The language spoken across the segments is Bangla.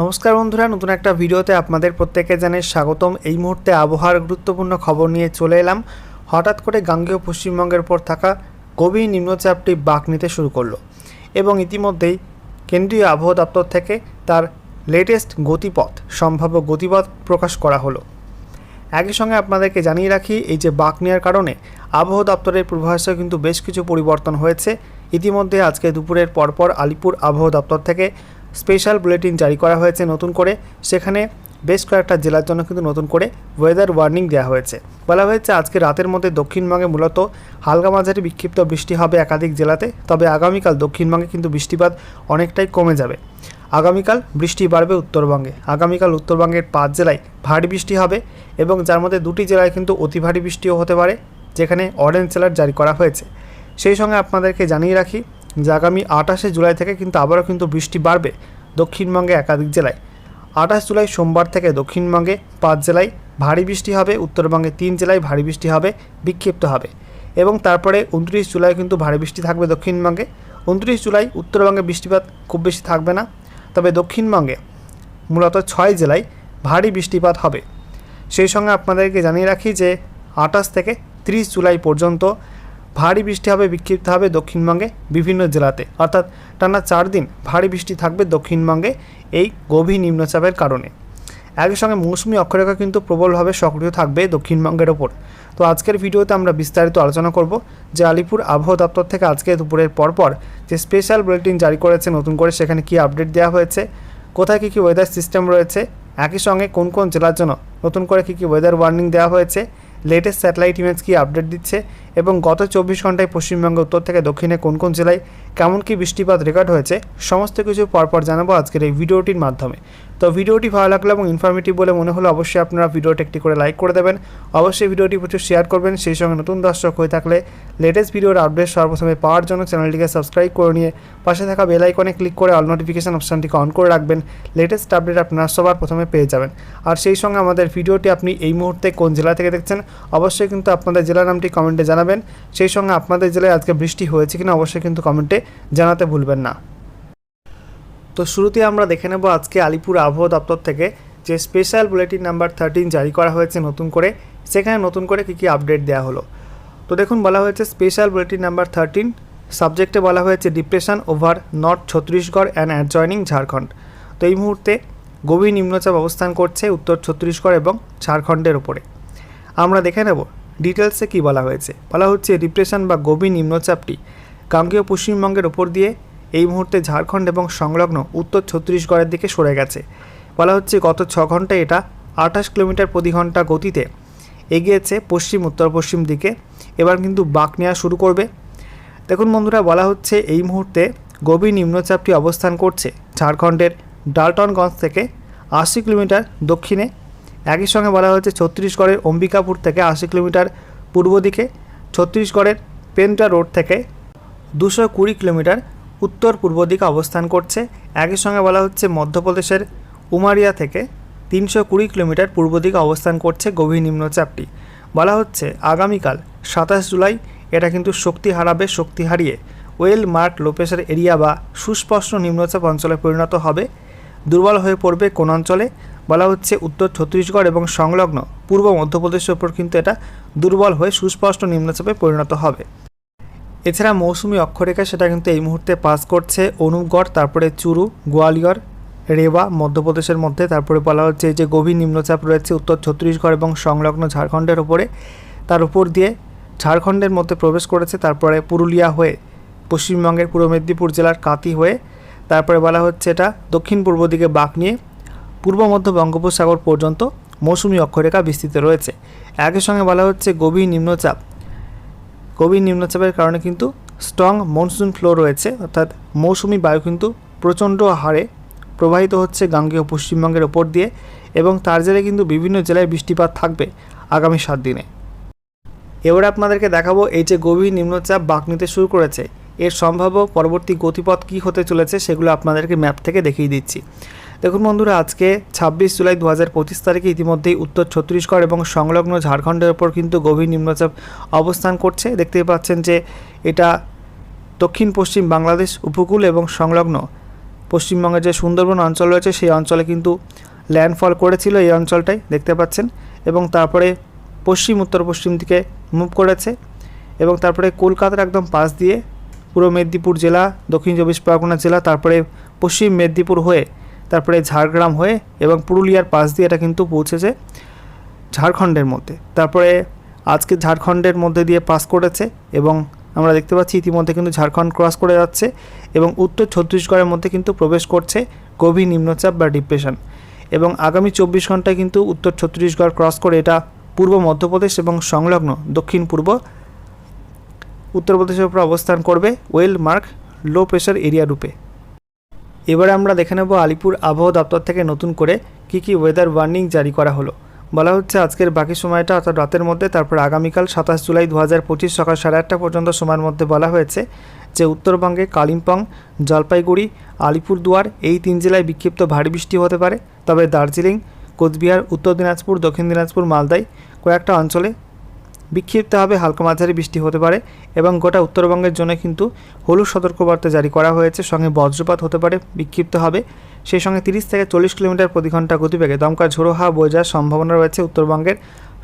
নমস্কার বন্ধুরা, নতুন একটা ভিডিওতে আপনাদের প্রত্যেকে জানাই স্বাগতম। এই মুহূর্তে আবহাওয়ার গুরুত্বপূর্ণ খবর নিয়ে চলে এলাম। হঠাৎ করে গাঙ্গেয় পশ্চিমবঙ্গের উপর থাকা গভীর নিম্নচাপটি বাঁক নিতে শুরু করল এবং ইতিমধ্যেই কেন্দ্রীয় আবহাওয়া দপ্তর থেকে তার লেটেস্ট গতিপথ, সম্ভাব্য গতিপথ প্রকাশ করা হলো। একই সঙ্গে আপনাদেরকে জানিয়ে রাখি, এই যে বাঁক নেওয়ার কারণে আবহাওয়া দপ্তরের পূর্বাভাসে কিন্তু বেশ কিছু পরিবর্তন হয়েছে। ইতিমধ্যে আজকে দুপুরের পরপর আলিপুর আবহাওয়া দপ্তর থেকে স্পেশাল বুলেটিন জারি করা হয়েছে নতুন করে। সেখানে বেশ কয়েকটা জেলার জন্য কিন্তু নতুন করে ওয়েদার ওয়ার্নিং দেওয়া হয়েছে। বলা হয়েছে, আজকে রাতের মধ্যে দক্ষিণবঙ্গে মূলত হালকা মাঝারি বিক্ষিপ্ত বৃষ্টি হবে একাধিক জেলাতে, তবে আগামীকাল দক্ষিণবঙ্গে কিন্তু বৃষ্টিপাত অনেকটাই কমে যাবে। আগামীকাল বৃষ্টি বাড়বে উত্তরবঙ্গে। আগামীকাল উত্তরবঙ্গের পাঁচ জেলায় ভারী বৃষ্টি হবে এবং যার মধ্যে দুটি জেলায় কিন্তু অতি ভারী বৃষ্টিও হতে পারে, যেখানে অরেঞ্জ অ্যালার্ট জারি করা হয়েছে। সেই সঙ্গে আপনাদেরকে জানিয়ে রাখি যে আগামী আঠাশে জুলাই থেকে কিন্তু আবারও কিন্তু বৃষ্টি বাড়বে দক্ষিণবঙ্গে একাধিক জেলায়। আঠাশ জুলাই সোমবার থেকে দক্ষিণবঙ্গে পাঁচ জেলায় ভারী বৃষ্টি হবে, উত্তরবঙ্গে তিন জেলায় ভারী বৃষ্টি হবে, বিক্ষিপ্ত হবে এবং তারপরে উনত্রিশ জুলাই কিন্তু ভারী বৃষ্টি থাকবে দক্ষিণবঙ্গে। উনত্রিশ জুলাই উত্তরবঙ্গে বৃষ্টিপাত খুব বেশি থাকবে না, তবে দক্ষিণবঙ্গে মূলত ছয় জেলায় ভারী বৃষ্টিপাত হবে। সেই সঙ্গে আপনাদেরকে জানিয়ে রাখি যে আঠাশ থেকে ত্রিশ জুলাই পর্যন্ত ভারী বৃষ্টি হবে, বিক্ষিপ্ত হবে দক্ষিণবঙ্গে বিভিন্ন জেলাতে। অর্থাৎ টানা চার দিন ভারী বৃষ্টি থাকবে দক্ষিণবঙ্গে এই গভীর নিম্নচাপের কারণে। একই সঙ্গে মৌসুমি অক্ষরেখা কিন্তু প্রবলভাবে সক্রিয় থাকবে দক্ষিণবঙ্গের ওপর। তো আজকের ভিডিওতে আমরা বিস্তারিত আলোচনা করব যে আলিপুর আবহাওয়া দপ্তর থেকে আজকে দুপুরের পরপর যে স্পেশাল বুলেটিন জারি করেছে নতুন করে সেখানে কি আপডেট দেওয়া হয়েছে, কোথায় কী কী ওয়েদার সিস্টেম রয়েছে, একই সঙ্গে কোন কোন জেলার জন্য নতুন করে কী কী ওয়েদার ওয়ার্নিং দেওয়া হয়েছে লেটেস্ট স্যাটেলাইট ইমেজ কী আপডেট দিচ্ছে এবং গত চব্বিশ ঘন্টায় পশ্চিমবঙ্গ, উত্তর থেকে দক্ষিণে কোন কোন জেলায় কেমন কি বৃষ্টিপাত রেকর্ড হয়েছে, সমস্ত কিছু পরপর জানাব আজকের এই ভিডিওটির মাধ্যমে। তো ভিডিওটি ভালো লাগল এবং ইনফরমেটিভ বলে মনে হলো অবশ্যই আপনারা ভিডিওটি একটি করে লাইক করে দেবেন। অবশ্যই ভিডিওটি প্রচুর শেয়ার করবেন, সেই সঙ্গে নতুন দর্শক হয়ে থাকলে লেটেস্ট ভিডিওর আপডেট সর্বপ্রথমে পাওয়ার জন্য চ্যানেলটিকে সাবস্ক্রাইব করে নিয়ে পাশে থাকা বেল আইকনে ক্লিক করে অল নোটিফিকেশন অপশানটিকে অন করে রাখবেন। লেটেস্ট আপডেট আপনারা সবার প্রথমে পেয়ে যাবেন। আর সেই সঙ্গে আমাদের ভিডিওটি আপনি এই মুহূর্তে কোন জেলা থেকে দেখছেন, অবশ্যই কিন্তু আপনাদের জেলার নামটি কমেন্টে জানাবেন সেই সঙ্গে আপনাদের জেলায় আজকে বৃষ্টি হয়েছে কিনা অবশ্যই কিন্তু কমেন্টে জানাতে ভুলবেন না। তো শুরুতে আমরা দেখে নেব আজকে আলিপুর আবহাওয়া দপ্তর থেকে যে স্পেশাল বুলেটিন নাম্বার থার্টিন জারি করা হয়েছে নতুন করে। সেখানে নতুন করে কী কী আপডেট দেওয়া হলো। তো দেখুন, বলা হয়েছে স্পেশাল বুলেটিন নাম্বার থার্টিন সাবজেক্টে বলা হয়েছে depression over north Chhattisgarh and adjoining Jharkhand. তো এই মুহূর্তে গভীর নিম্নচাপ অবস্থান করছে উত্তর ছত্তিশগড় এবং ঝাড়খণ্ডের ওপরে আমরা দেখে নেব ডিটেলসে কী বলা হয়েছে? বলা হচ্ছে, ডিপ্রেশন বা গভীর নিম্নচাপটি গাঙ্গেয় পশ্চিমবঙ্গের ওপর দিয়ে এই মুহূর্তে ঝাড়খণ্ড এবং সংলগ্ন উত্তর ছত্তিশগড়ের দিকে সরে গেছে। বলা হচ্ছে, গত ছ ঘন্টায় এটা আঠাশ কিলোমিটার প্রতি ঘণ্টা গতিতে এগিয়েছে পশ্চিম, উত্তর পশ্চিম দিকে। এবার কিন্তু বাঁক নেওয়া শুরু করবে। দেখুন বন্ধুরা, বলা হচ্ছে, এই মুহূর্তে গভীর নিম্নচাপটি অবস্থান করছে ঝাড়খণ্ডের ডালটনগঞ্জ থেকে আশি কিলোমিটার দক্ষিণে একই সঙ্গে বলা হচ্ছে ছত্তিশগড়ের অম্বিকাপুর থেকে আশি কিলোমিটার পূর্ব দিকে ছত্তিশগড়ের পেন্টা রোড থেকে দুশো কুড়ি কিলোমিটার উত্তর পূর্ব দিকে অবস্থান করছে। একই সঙ্গে বলা হচ্ছে, মধ্যপ্রদেশের উমারিয়া থেকে তিনশো কুড়ি কিলোমিটার পূর্ব দিকে অবস্থান করছে গভীর নিম্নচাপটি। বলা হচ্ছে, আগামীকাল সাতাশ জুলাই এটা কিন্তু শক্তি হারাবে, শক্তি হারিয়ে ওয়েল মার্ক লোপেসের এরিয়া বা সুস্পষ্ট নিম্নচাপ অঞ্চলে পরিণত হবে। দুর্বল হয়ে পড়বে কোন অঞ্চলে বলা হচ্ছে উত্তর ছত্তিশগড় এবং সংলগ্ন পূর্ব মধ্যপ্রদেশের ওপর কিন্তু এটা দুর্বল হয়ে সুস্পষ্ট নিম্নচাপে পরিণত হবে। এছাড়া মৌসুমি অক্ষরেখা সেটা কিন্তু এই মুহূর্তে পাস করছে অনুপগড়, তারপরে চুরু, গোয়ালিয়র, রেওয়া, মধ্যপ্রদেশের মধ্যে, তারপরে বলা হচ্ছে যে গভীর নিম্নচাপ রয়েছে উত্তর ছত্তিশগড় এবং সংলগ্ন ঝাড়খণ্ডের ওপরে তার উপর দিয়ে ঝাড়খণ্ডের মধ্যে প্রবেশ করেছে, তারপরে পুরুলিয়া হয়ে পশ্চিমবঙ্গের পূর্ব মেদিনীপুর জেলার কাতি হয়ে, তারপরে বলা হচ্ছে এটা দক্ষিণ পূর্ব দিকে বাঁক নিয়ে পূর্ব মধ্য বঙ্গোপসাগর পর্যন্ত মৌসুমি অক্ষরেখা বিস্তৃত রয়েছে। একই সঙ্গে বলা হচ্ছে গভীর নিম্নচাপ। গভীর নিম্নচাপের কারণে কিন্তু স্ট্রং মনসুন ফ্লো রয়েছে, অর্থাৎ মৌসুমি বায়ু কিন্তু প্রচণ্ড হারে প্রবাহিত হচ্ছে গাঙ্গেয় পশ্চিমবঙ্গের ওপর দিয়ে এবং তার জেলে কিন্তু বিভিন্ন জেলায় বৃষ্টিপাত থাকবে আগামী সাত দিনে। এবারে আপনাদেরকে দেখাবো এই যে গভীর নিম্নচাপ বাঁক নিতে শুরু করেছে। এর সম্ভাব্য পরবর্তী গতিপথ কী হতে চলেছে সেগুলো আপনাদেরকে ম্যাপ থেকে দেখিয়ে দিচ্ছি। দেখুন বন্ধুরা, আজকে ছাব্বিশ জুলাই দু হাজার পঁচিশ তারিখে ইতিমধ্যেই উত্তর ছত্তিশগড় এবং সংলগ্ন ঝাড়খণ্ডের ওপর কিন্তু গভীর নিম্নচাপ অবস্থান করছে। দেখতে পাচ্ছেন যে এটা দক্ষিণ পশ্চিম বাংলাদেশ, উপকূল এবং সংলগ্ন পশ্চিমবঙ্গের যে সুন্দরবন অঞ্চল রয়েছে, সেই অঞ্চলে কিন্তু ল্যান্ডফল করেছিল এই অঞ্চলটাই, দেখতে পাচ্ছেন। এবং তারপরে পশ্চিম, উত্তর পশ্চিম দিকে মুভ করেছে এবং তারপরে কলকাতার একদম পাশ দিয়ে পূর্ব মেদিনীপুর জেলা, দক্ষিণ চব্বিশ পরগনা জেলা, তারপরে পশ্চিম মেদিনীপুর হয়ে তারপরে ঝাড়গ্রাম হয়ে এবং পুরুলিয়ার পাশ দিয়ে এটা কিন্তু পৌঁছেছে ঝাড়খণ্ডের মধ্যে। তারপরে আজকে ঝাড়খণ্ডের মধ্যে দিয়ে পাস করেছে এবং আমরা দেখতে পাচ্ছি ইতিমধ্যে কিন্তু ঝাড়খণ্ড ক্রস করে যাচ্ছে এবং উত্তর ছত্তিশগড়ের মধ্যে কিন্তু প্রবেশ করছে গভীর নিম্নচাপ বা ডিপ্রেশন এবং আগামী চব্বিশ ঘন্টায় কিন্তু উত্তর ছত্তিশগড় ক্রস করে এটা পূর্ব মধ্যপ্রদেশ এবং সংলগ্ন দক্ষিণ পূর্ব উত্তরপ্রদেশের উপর অবস্থান করবে well marked low pressure area রূপে। এবারে আমরা দেখে নেব আলিপুর আবহাওয়া দপ্তর থেকে নতুন করে কী কী ওয়েদার ওয়ার্নিং জারি করা হলো। বলা হচ্ছে আজকের বাকি সময়টা অর্থাৎ রাতের মধ্যে, তারপর আগামীকাল সাতাশ জুলাই দু হাজার পঁচিশ সকাল সাড়ে আটটা পর্যন্ত সময়ের মধ্যে বলা হয়েছে যে উত্তরবঙ্গে কালিম্পং, জলপাইগুড়ি, আলিপুরদুয়ার এই তিন জেলায় বিক্ষিপ্ত ভারী বৃষ্টি হতে পারে। তবে দার্জিলিং, কোচবিহার, উত্তর দিনাজপুর, দক্ষিণ দিনাজপুর মালদায় কয়েকটা অঞ্চলে বিক্ষিপ্তভাবে হালকা মাঝারি বৃষ্টি হতে পারে এবং গোটা উত্তরবঙ্গের জন্য কিন্তু হলুদ সতর্কবার্তা জারি করা হয়েছে। সঙ্গে বজ্রপাত হতে পারে, বিক্ষিপ্ত হবে। সেই সঙ্গে তিরিশ থেকে চল্লিশ কিলোমিটার প্রতি ঘণ্টা গতিবেগে দমকা ঝোড়ো হাওয়া বয়ে যাওয়ার সম্ভাবনা রয়েছে উত্তরবঙ্গের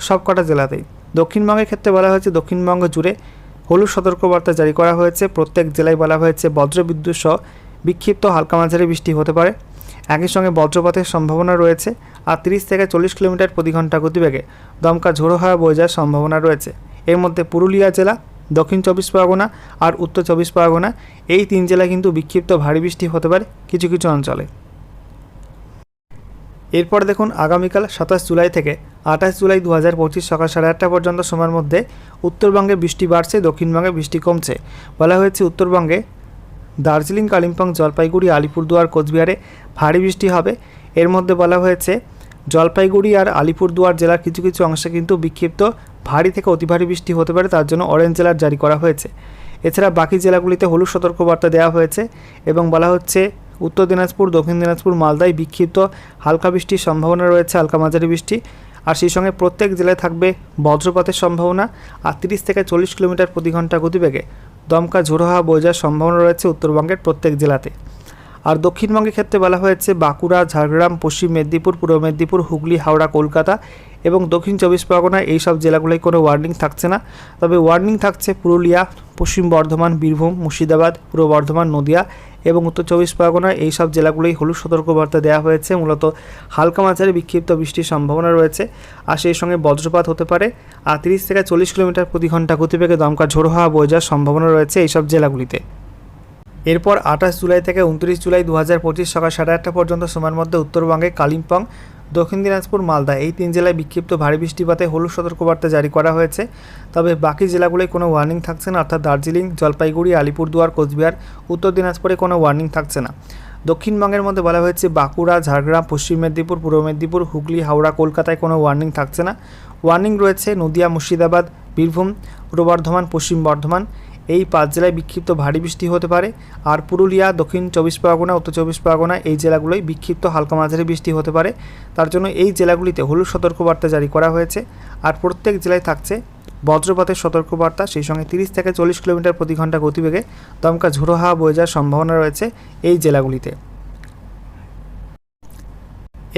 সবকটা জেলাতেই। দক্ষিণবঙ্গের ক্ষেত্রে বলা হয়েছে, দক্ষিণবঙ্গ জুড়ে হলুদ সতর্কবার্তা জারি করা হয়েছে। প্রত্যেক জেলায় বলা হয়েছে, বজ্রবিদ্যুৎ সহ বিক্ষিপ্ত হালকা মাঝারি বৃষ্টি হতে পারে। একই সঙ্গে বজ্রপাতের সম্ভাবনা রয়েছে আর তিরিশ থেকে চল্লিশ কিলোমিটার প্রতি ঘণ্টা গতিবেগে দমকা ঝোড়ো হাওয়া বয়ে যাওয়ার সম্ভাবনা রয়েছে। এর মধ্যে পুরুলিয়া জেলা, দক্ষিণ চব্বিশ পরগনা আর উত্তর চব্বিশ পরগনা, এই তিন জেলায় কিন্তু বিক্ষিপ্ত ভারী বৃষ্টি হতে পারে কিছু কিছু অঞ্চলে। এরপর দেখুন আগামীকাল সাতাশ জুলাই থেকে আঠাশ জুলাই দু হাজার পঁচিশ সকাল সাড়ে আটটা পর্যন্ত সময়ের মধ্যে উত্তরবঙ্গে বৃষ্টি বাড়ছে, দক্ষিণবঙ্গে বৃষ্টি কমছে। বলা হয়েছে উত্তরবঙ্গে দার্জিলিং, কালিম্পং, জলপাইগুড়ি, আলিপুরদুয়ার, কোচবিহারে ভারী বৃষ্টি হবে। এর মধ্যে বলা হয়েছে, জলপাইগুড়ি আর আলিপুরদুয়ার জেলার কিছু কিছু অংশে কিন্তু বিক্ষিপ্ত ভারী থেকে অতি ভারী বৃষ্টি হতে পারে, তার জন্য অরেঞ্জ জেলার জারি করা হয়েছে। এছাড়া বাকি জেলাগুলিতে হলুদ সতর্কবার্তা দেওয়া হয়েছে এবং বলা হচ্ছে, উত্তর দিনাজপুর, দক্ষিণ দিনাজপুর, মালদায় বিক্ষিপ্ত হালকা বৃষ্টির সম্ভাবনা রয়েছে, হালকা মাঝারি বৃষ্টি। আর সেই সঙ্গে প্রত্যেক জেলায় থাকবে বজ্রপাতের সম্ভাবনা আর তিরিশ থেকে চল্লিশ কিলোমিটার প্রতি ঘণ্টা গতিবেগে। দমকা ঝোড়ো হাওয়া বয়ে যাওয়ার সম্ভাবনা রয়েছে উত্তরবঙ্গের প্রত্যেক জেলাতে। আর দক্ষিণবঙ্গের ক্ষেত্রে বলা হয়েছে, বাঁকুড়া, ঝাড়গ্রাম, পশ্চিম মেদিনীপুর, পূর্ব মেদিনীপুর, হুগলি, হাওড়া, কলকাতা এবং দক্ষিণ চব্বিশ পরগনা এই সব জেলাগুলোয় কোনো ওয়ার্নিং থাকছে না। তবে ওয়ার্নিং থাকছে পুরুলিয়া, পশ্চিম বর্ধমান, বীরভূম, মুর্শিদাবাদ, পূর্ব বর্ধমান, নদিয়া এবং উত্তর চব্বিশ পরগনা এই সব জেলাগুলোই হলুদ সতর্কবার্তা দেওয়া হয়েছে। মূলত হালকা মাঝারি বিক্ষিপ্ত বৃষ্টির সম্ভাবনা রয়েছে। আর সেই সঙ্গে বজ্রপাত হতে পারে। আর তিরিশ থেকে চল্লিশ কিলোমিটার প্রতি ঘণ্টা গতিবেগে দমকা ঝোড়ো হওয়া বয়ে যাওয়ার সম্ভাবনা রয়েছে এইসব জেলাগুলিতে। এরপর আঠাশ জুলাই থেকে উনত্রিশ জুলাই দু হাজার পঁচিশ সকাল সাড়ে আটটা পর্যন্ত সময়ের মধ্যে উত্তরবঙ্গে কালিম্পং দক্ষিণ দিনাজপুর, মালদা। এই তিন জেলায় বিক্ষিপ্ত ভারী বৃষ্টিপাতে হলুদ সতর্কবার্তা জারি করা হয়েছে। তবে বাকি জেলাগুলোয় কোনো ওয়ার্নিং থাকছে না। অর্থাৎ দার্জিলিং, জলপাইগুড়ি, আলিপুরদুয়ার, কোচবিহার, উত্তর দিনাজপুরে কোনো ওয়ার্নিং থাকছে না। দক্ষিণবঙ্গের মধ্যে বলা হয়েছে, বাঁকুড়া, ঝাড়গ্রাম, পশ্চিম মেদিনীপুর, পূর্ব মেদিনীপুর, হুগলি, হাওড়া, কলকাতায় কোনো ওয়ার্নিং থাকছে না। ওয়ার্নিং রয়েছে নদিয়া, মুর্শিদাবাদ, বীরভূম, পূর্ব বর্ধমান, পশ্চিম বর্ধমান। এই পাঁচ জেলায় বিক্ষিপ্ত ভারী বৃষ্টি হতে পারে। আর পুরুলিয়া, দক্ষিণ চব্বিশ পরগনা, উত্তর চব্বিশ পরগনা এই জেলাগুলোয় বিক্ষিপ্ত হালকা মাঝারি বৃষ্টি হতে পারে। তার জন্য এই জেলাগুলিতে হলুদ সতর্কবার্তা জারি করা হয়েছে। আর প্রত্যেক জেলায় থাকছে বজ্রপাতের সতর্কবার্তা। সেই সঙ্গে তিরিশ থেকে চল্লিশ কিলোমিটার প্রতি ঘণ্টা গতিবেগে দমকা ঝোড়ো হাওয়া বয়ে যাওয়ার সম্ভাবনা রয়েছে এই জেলাগুলিতে।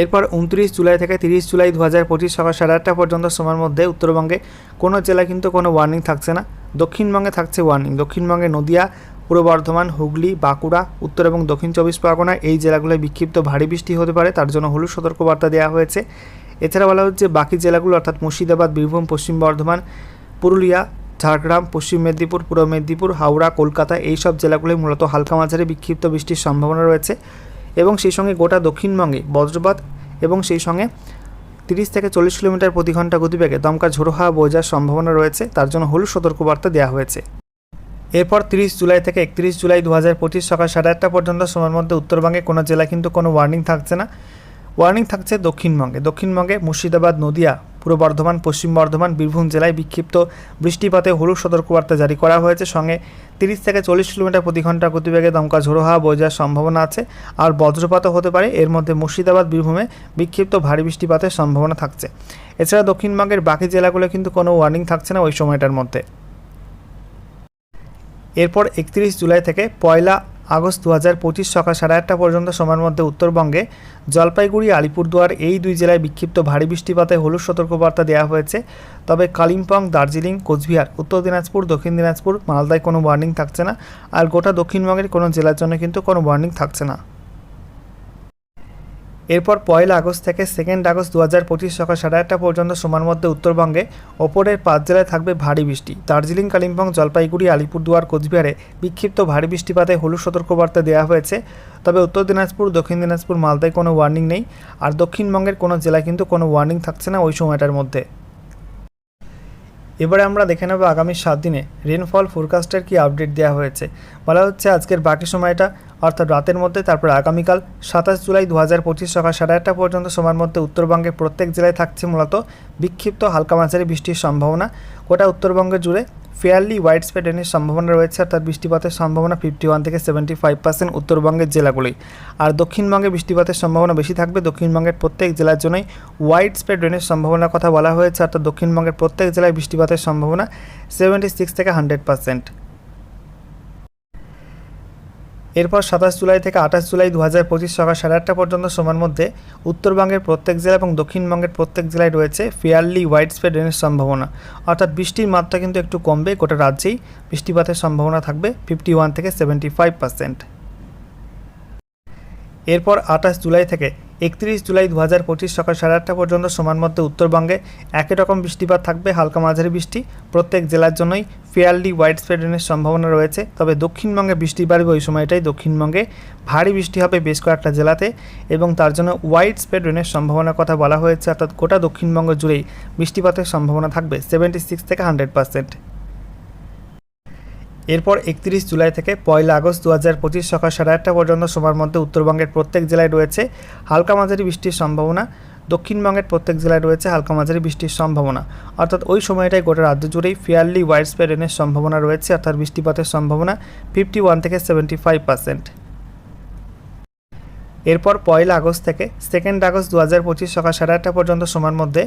এরপর উনত্রিশ জুলাই থেকে তিরিশ জুলাই দু হাজার পঁচিশ সকাল সাড়ে আটটা পর্যন্ত সময়ের মধ্যে উত্তরবঙ্গে কোনো জেলায় কিন্তু কোনো ওয়ার্নিং থাকছে না। দক্ষিণবঙ্গে থাকছে ওয়ার্নিং দক্ষিণবঙ্গে নদিয়া, পূর্ব বর্ধমান, হুগলি, বাঁকুড়া, উত্তর এবং দক্ষিণ চব্বিশ পরগনা এই জেলাগুলোয় বিক্ষিপ্ত ভারী বৃষ্টি হতে পারে। তার জন্য হলুদ সতর্কবার্তা দেওয়া হয়েছে। এছাড়া বলা হচ্ছে, বাকি জেলাগুলো অর্থাৎ মুর্শিদাবাদ, বীরভূম, পশ্চিম বর্ধমান, পুরুলিয়া, ঝাড়গ্রাম, পশ্চিম মেদিনীপুর, পূর্ব মেদিনীপুর, হাওড়া, কলকাতা এই সব জেলাগুলোয় মূলত হালকা মাঝারি বিক্ষিপ্ত বৃষ্টির সম্ভাবনা রয়েছে। এবং সেই সঙ্গে গোটা দক্ষিণবঙ্গে বজ্রপাত এবং সেই সঙ্গে তিরিশ থেকে চল্লিশ কিলোমিটার প্রতি ঘণ্টা গতিবেগে দমকা ঝোড়ো হাওয়া যাওয়ার সম্ভাবনা রয়েছে, তার জন্য হলুদ সতর্কবার্তা দেওয়া হয়েছে। এরপর তিরিশ জুলাই থেকে একত্রিশ জুলাই দু হাজার পঁচিশ সকাল সাড়ে আটটা পর্যন্ত সময়ের মধ্যে উত্তরবঙ্গে কোনো জেলা কিন্তু কোনো ওয়ার্নিং থাকছে না। ওয়ার্নিং থাকছে দক্ষিণবঙ্গে। দক্ষিণবঙ্গে মুর্শিদাবাদ, নদিয়া পূর্ব বর্ধমান, পশ্চিম বর্ধমান, বীরভূম জেলায় বিক্ষিপ্ত বৃষ্টিপাতে হলুদ সতর্কবার্তা জারি করা হয়েছে। সঙ্গে তিরিশ থেকে চল্লিশ কিলোমিটার প্রতি ঘণ্টা গতিবেগে দমকা ঝোড়ো হাওয়া বয়ে যাওয়ার সম্ভাবনা আছে আর বজ্রপাতও হতে পারে। এর মধ্যে মুর্শিদাবাদ, বীরভূমে বিক্ষিপ্ত ভারী বৃষ্টিপাতের সম্ভাবনা থাকছে। এছাড়া দক্ষিণবঙ্গের বাকি জেলাগুলো কিন্তু কোনো ওয়ার্নিং থাকছে না ওই সময়টার মধ্যে। এরপর একত্রিশ জুলাই থেকে পয়লা আগস্ট দু হাজার পঁচিশ সকাল সাড়ে আটটা পর্যন্ত সময়ের মধ্যে উত্তরবঙ্গে জলপাইগুড়ি, আলিপুরদুয়ার এই দুই জেলায় বিক্ষিপ্ত ভারী বৃষ্টিপাতে হলুদ সতর্কবার্তা দেওয়া হয়েছে। তবে কালিম্পং, দার্জিলিং, কোচবিহার, উত্তর দিনাজপুর, দক্ষিণ দিনাজপুর, মালদায় কোনো ওয়ার্নিং থাকছে না। আর গোটা দক্ষিণবঙ্গের কোনো জেলার জন্য কিন্তু কোনো ওয়ার্নিং থাকছে না। এরপর পয়লা আগস্ট থেকে সেকেন্ড আগস্ট দু হাজার পঁচিশ সকাল সাড়ে আটটা পর্যন্ত সময়ের মধ্যে উত্তরবঙ্গে ওপরের পাঁচ জেলায় থাকবে ভারী বৃষ্টি। দার্জিলিং, কালিম্পং, জলপাইগুড়ি, আলিপুরদুয়ার, কোচবিহারে বিক্ষিপ্ত ভারী বৃষ্টিপাতে হলুদ সতর্কবার্তা দেওয়া হয়েছে। তবে উত্তর দিনাজপুর, দক্ষিণ দিনাজপুর, মালদায় কোনো ওয়ার্নিং নেই। আর দক্ষিণবঙ্গের কোনো জেলায় কিন্তু কোনো ওয়ার্নিং থাকছে না ওই সময়টার মধ্যে। এবারে আমরা দেখে নেব আগামী সাত দিনে রেনফল ফোরকাস্টের কি আপডেট দেওয়া হয়েছে। বলা হচ্ছে আজকের বাকি সময়টা, অর্থাৎ রাতের মধ্যে, তারপর আগামীকাল সাতাশ জুলাই দু হাজার পঁচিশ সকাল সাড়ে আটটা পর্যন্ত সময়ের মধ্যে উত্তরবঙ্গের প্রত্যেক জেলায় থাকছে মূলত বিক্ষিপ্ত হালকা মাঝারি বৃষ্টির সম্ভাবনা। গোটা উত্তরবঙ্গে জুড়ে ফেয়ারলি হোয়াইট স্প্রেডের সম্ভাবনা রয়েছে, অর্থাৎ বৃষ্টিপাতের সম্ভাবনা ফিফটি ওয়ান থেকে সেভেন্টি ফাইভ পার্সেন্ট উত্তরবঙ্গের জেলাগুলি আর দক্ষিণবঙ্গে বৃষ্টিপাতের সম্ভাবনা বেশি থাকবে দক্ষিণবঙ্গের প্রত্যেক জেলার জন্যই হোয়াইট স্প্রেড রেনের সম্ভাবনার কথা বলা হয়েছে, অর্থাৎ দক্ষিণবঙ্গের প্রত্যেক জেলায় বৃষ্টিপাতের সম্ভাবনা সেভেন্টি সিক্স থেকে হান্ড্রেড পার্সেন্ট এরপর সাতাশ জুলাই থেকে আঠাশ জুলাই দু হাজার পঁচিশ সকাল সাড়ে আটটা পর্যন্ত সময়ের মধ্যে উত্তরবঙ্গের প্রত্যেক জেলা এবং দক্ষিণবঙ্গের প্রত্যেক জেলায় রয়েছে ফেয়ারলি হোয়াইট স্প্রেড রেনের সম্ভাবনা। অর্থাৎ বৃষ্টির মাত্রা কিন্তু একটু কমবে গোটা রাজ্যেই। বৃষ্টিপাতের সম্ভাবনা থাকবে ফিফটি ওয়ান থেকে সেভেন্টি ফাইভ পার্সেন্ট এরপর আঠাশ জুলাই থেকে একত্রিশ জুলাই দু হাজার পঁচিশ সকাল সাড়ে আটটা পর্যন্ত সময়ের মধ্যে উত্তরবঙ্গে একই রকম বৃষ্টিপাত থাকবে, হালকা মাঝারি বৃষ্টি। প্রত্যেক জেলার জন্যই ফেয়ারলি ওয়াইড স্প্রেড রেনের সম্ভাবনা রয়েছে। তবে দক্ষিণবঙ্গে বৃষ্টি বাড়বে ওই সময়টাই। দক্ষিণবঙ্গে ভারী বৃষ্টি হবে বেশ কয়েকটা জেলাতে এবং তার জন্য ওয়াইড স্প্রেড সম্ভাবনার কথা বলা হয়েছে। অর্থাৎ গোটা দক্ষিণবঙ্গ জুড়েই বৃষ্টিপাতের সম্ভাবনা থাকবে সেভেন্টি সিক্স থেকে হান্ড্রেড পার্সেন্ট। এরপর একত্রিশ জুলাই থেকে পয়লা আগস্ট দু হাজার পঁচিশ সকাল সাড়ে আটটা পর্যন্ত সময়ের মধ্যে উত্তরবঙ্গের প্রত্যেক জেলায় রয়েছে হালকা মাঝারি বৃষ্টির সম্ভাবনা। দক্ষিণবঙ্গের প্রত্যেক জেলায় রয়েছে হালকা মাঝারি বৃষ্টির সম্ভাবনা। অর্থাৎ ওই সময়টাই গোটা রাজ্য জুড়েই ফেয়ারলি ওয়াইড স্প্রেড রেনের সম্ভাবনা রয়েছে, অর্থাৎ বৃষ্টিপাতের সম্ভাবনা ফিফটি ওয়ান থেকে সেভেন্টি ফাইভ পার্সেন্ট এরপর পয়লা আগস্ট থেকে সেকেন্ড আগস্ট দু হাজার পঁচিশ সকাল সাড়ে আটটা পর্যন্ত সময়ের মধ্যে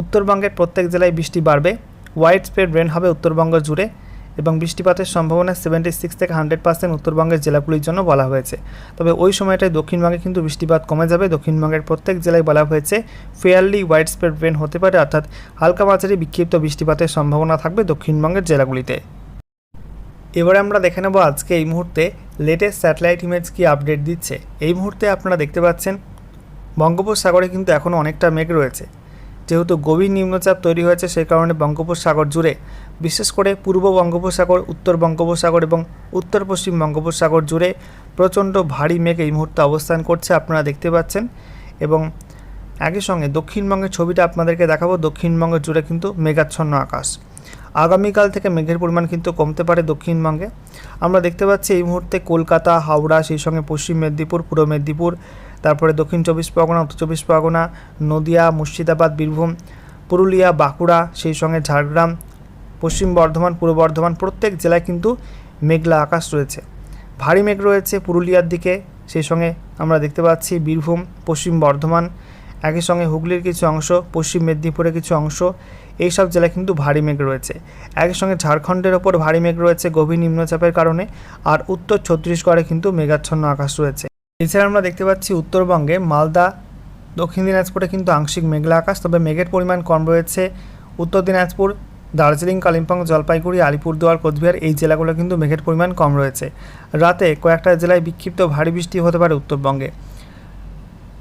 উত্তরবঙ্গের প্রত্যেক জেলায় বৃষ্টি বাড়বে। ওয়াইড স্প্রেড রেন হবে উত্তরবঙ্গ জুড়ে। এবং বৃষ্টিপাতের সম্ভাবনা সেভেন্টি সিক্স থেকে হান্ড্রেড পার্সেন্ট উত্তরবঙ্গের জেলাগুলির জন্য বলা হয়েছে। তবে ওই সময়টায় দক্ষিণবঙ্গে কিন্তু বৃষ্টিপাত কমে যাবে। দক্ষিণবঙ্গের প্রত্যেক জেলায় বলা হয়েছে ফেয়ারলি ওয়াইড স্প্রেড রেন হতে পারে, অর্থাৎ হালকা মাঝারি বিক্ষিপ্ত বৃষ্টিপাতের সম্ভাবনা থাকবে দক্ষিণবঙ্গের জেলাগুলিতে। এবারে আমরা দেখে নেব আজকে এই মুহূর্তে লেটেস্ট স্যাটেলাইট ইমেজ কি আপডেট দিচ্ছে। এই মুহূর্তে আপনারা দেখতে পাচ্ছেন, বঙ্গোপসাগরে কিন্তু এখনও অনেকটা মেঘ রয়েছে। যেহেতু গভীর নিম্নচাপ তৈরি হয়েছে, সেই কারণে বঙ্গোপসাগর জুড়ে বিশেষ করে পূর্ব বঙ্গোপসাগর, উত্তর বঙ্গোপসাগর এবং উত্তর পশ্চিম বঙ্গোপসাগর জুড়ে প্রচণ্ড ভারী মেঘ এই মুহূর্তে অবস্থান করছে আপনারা দেখতে পাচ্ছেন। এবং একই সঙ্গে দক্ষিণবঙ্গের ছবিটা আপনাদেরকে দেখাবো। দক্ষিণবঙ্গ জুড়ে কিন্তু মেঘাচ্ছন্ন আকাশ। আগামীকাল থেকে মেঘের পরিমাণ কিন্তু কমতে পারে দক্ষিণবঙ্গে। আমরা দেখতে পাচ্ছি এই মুহূর্তে কলকাতা, হাওড়া, সেই সঙ্গে পশ্চিম মেদিনীপুর, পূর্ব মেদিনীপুর, তারপরে দক্ষিণ চব্বিশ পরগনা, উত্তর চব্বিশ পরগনা, নদিয়া, মুর্শিদাবাদ, বীরভূম, পুরুলিয়া, বাঁকুড়া, সেই সঙ্গে ঝাড়গ্রাম পশ্চিম বর্ধমান, পূর্ব বর্ধমান, প্রত্যেক জেলায় কিন্তু মেঘলা আকাশ রয়েছে। ভারী মেঘ রয়েছে পুরুলিয়ার দিকে, সেই সঙ্গে আমরা দেখতে পাচ্ছি বীরভূম, পশ্চিম বর্ধমান, একই সঙ্গে হুগলির কিছু অংশ, পশ্চিম মেদিনীপুরের কিছু অংশ, এই সব জেলায় কিন্তু ভারী মেঘ রয়েছে। একই সঙ্গে ঝাড়খণ্ডের ওপর ভারী মেঘ রয়েছে গভীর নিম্নচাপের কারণে, আর উত্তর ছত্তিশগড়ে কিন্তু মেঘাচ্ছন্ন আকাশ রয়েছে। এছাড়া আমরা দেখতে পাচ্ছি উত্তরবঙ্গে মালদা, দক্ষিণ দিনাজপুরে কিন্তু আংশিক মেঘলা আকাশ, তবে মেঘের পরিমাণ কম রয়েছে। উত্তর দিনাজপুর দার্জিলিং, কালিম্পং, জলপাইগুড়ি, আলিপুরদুয়ার, কোচবিহার এই জেলাগুলো কিন্তু মেঘের পরিমাণ কম রয়েছে। রাতে কয়েকটা জেলায় বিক্ষিপ্ত ভারী বৃষ্টি হতে পারে উত্তরবঙ্গে।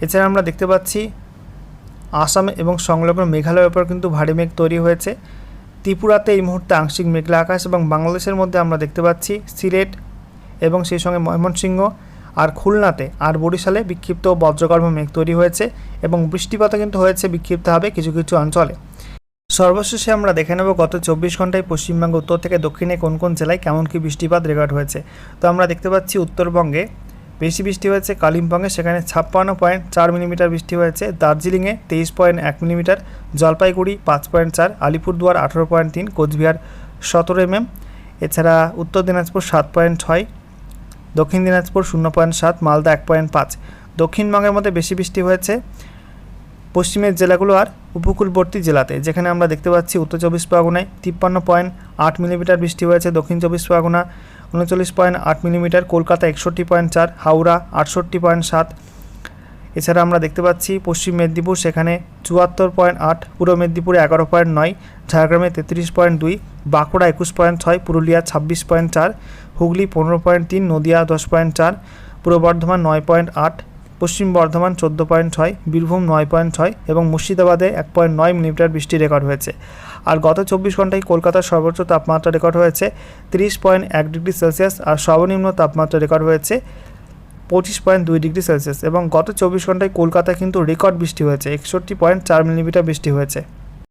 এছাড়া আমরা দেখতে পাচ্ছি, আসাম এবং সংলগ্ন মেঘালয়ের ওপর কিন্তু ভারী মেঘ তৈরি হয়েছে। ত্রিপুরাতে এই মুহূর্তে আংশিক মেঘলা আকাশ এবং বাংলাদেশের মধ্যে আমরা দেখতে পাচ্ছি সিলেট এবং সেই সঙ্গে ময়মনসিংহ আর খুলনাতে আর বরিশালে বিক্ষিপ্ত বজ্রগর্ভ মেঘ তৈরি হয়েছে এবং বৃষ্টিপাতও কিন্তু হয়েছে বিক্ষিপ্তভাবে কিছু কিছু অঞ্চলে। সর্বশেষে আমরা দেখে নেব গত চব্বিশ ঘন্টায় পশ্চিমবঙ্গ, উত্তর থেকে দক্ষিণে কোন কোন জেলায় কেমন কী বৃষ্টিপাত রেকর্ড হয়েছে। তো আমরা দেখতে পাচ্ছি উত্তরবঙ্গে বেশি বৃষ্টি হয়েছে, কালিম্পংয়ে সেখানে ছাপ্পান্ন পয়েন্ট চার মিলিমিটার বৃষ্টি হয়েছে, দার্জিলিংয়ে তেইশ পয়েন্ট এক মিলিমিটার, জলপাইগুড়ি পাঁচ পয়েন্ট চার, আলিপুরদুয়ার আঠেরো পয়েন্ট তিন, কোচবিহার সতেরো এমএম। এছাড়া উত্তর দিনাজপুর সাত পয়েন্ট ছয়, দক্ষিণ দিনাজপুর শূন্য পয়েন্ট সাত, মালদা এক পয়েন্ট পাঁচ। দক্ষিণবঙ্গের মধ্যে বেশি বৃষ্টি হয়েছে। পশ্চিমের জেলাগুলো আর উপকূলবর্তী জেলাতে, যেখানে আমরা দেখতে পাচ্ছি উত্তর চব্বিশ পরগনায় তিপ্পান্ন পয়েন্ট আট মিলিমিটার বৃষ্টি হয়েছে, দক্ষিণ চব্বিশ পরগনা উনচল্লিশ পয়েন্ট আট মিলিমিটার, কলকাতা একষট্টি পয়েন্ট চার, হাওড়া আটষট্টি পয়েন্ট সাত। এছাড়া আমরা দেখতে পাচ্ছি পশ্চিম মেদিনীপুর, সেখানে চুয়াত্তর পয়েন্ট আট, পূর্ব মেদিনীপুরে এগারো পয়েন্ট নয়, ঝাড়গ্রামে তেত্রিশ পয়েন্ট দুই, বাঁকুড়া একুশ পয়েন্ট ছয়, পুরুলিয়া ছাব্বিশ পয়েন্ট চার, হুগলি পনেরো পয়েন্ট তিন, নদিয়া দশ পয়েন্ট চার, পূর্ব বর্ধমান নয় পয়েন্ট আট পশ্চিম বর্ধমান চোদ্দ পয়েন্ট ছয়, বীরভূম নয় পয়েন্ট ছয় এবং মুর্শিদাবাদে এক পয়েন্ট নয় মিলিমিটার বৃষ্টি রেকর্ড হয়েছে। আর গত চব্বিশ ঘন্টায় কলকাতার সর্বোচ্চ তাপমাত্রা রেকর্ড হয়েছে তিরিশ পয়েন্ট এক ডিগ্রি সেলসিয়াস আর সর্বনিম্ন তাপমাত্রা রেকর্ড হয়েছে পঁচিশ পয়েন্ট দুই ডিগ্রি সেলসিয়াস এবং গত চব্বিশ ঘন্টায় কলকাতায় কিন্তু রেকর্ড বৃষ্টি হয়েছে, একষট্টি পয়েন্ট চার মিলিমিটার বৃষ্টি হয়েছে।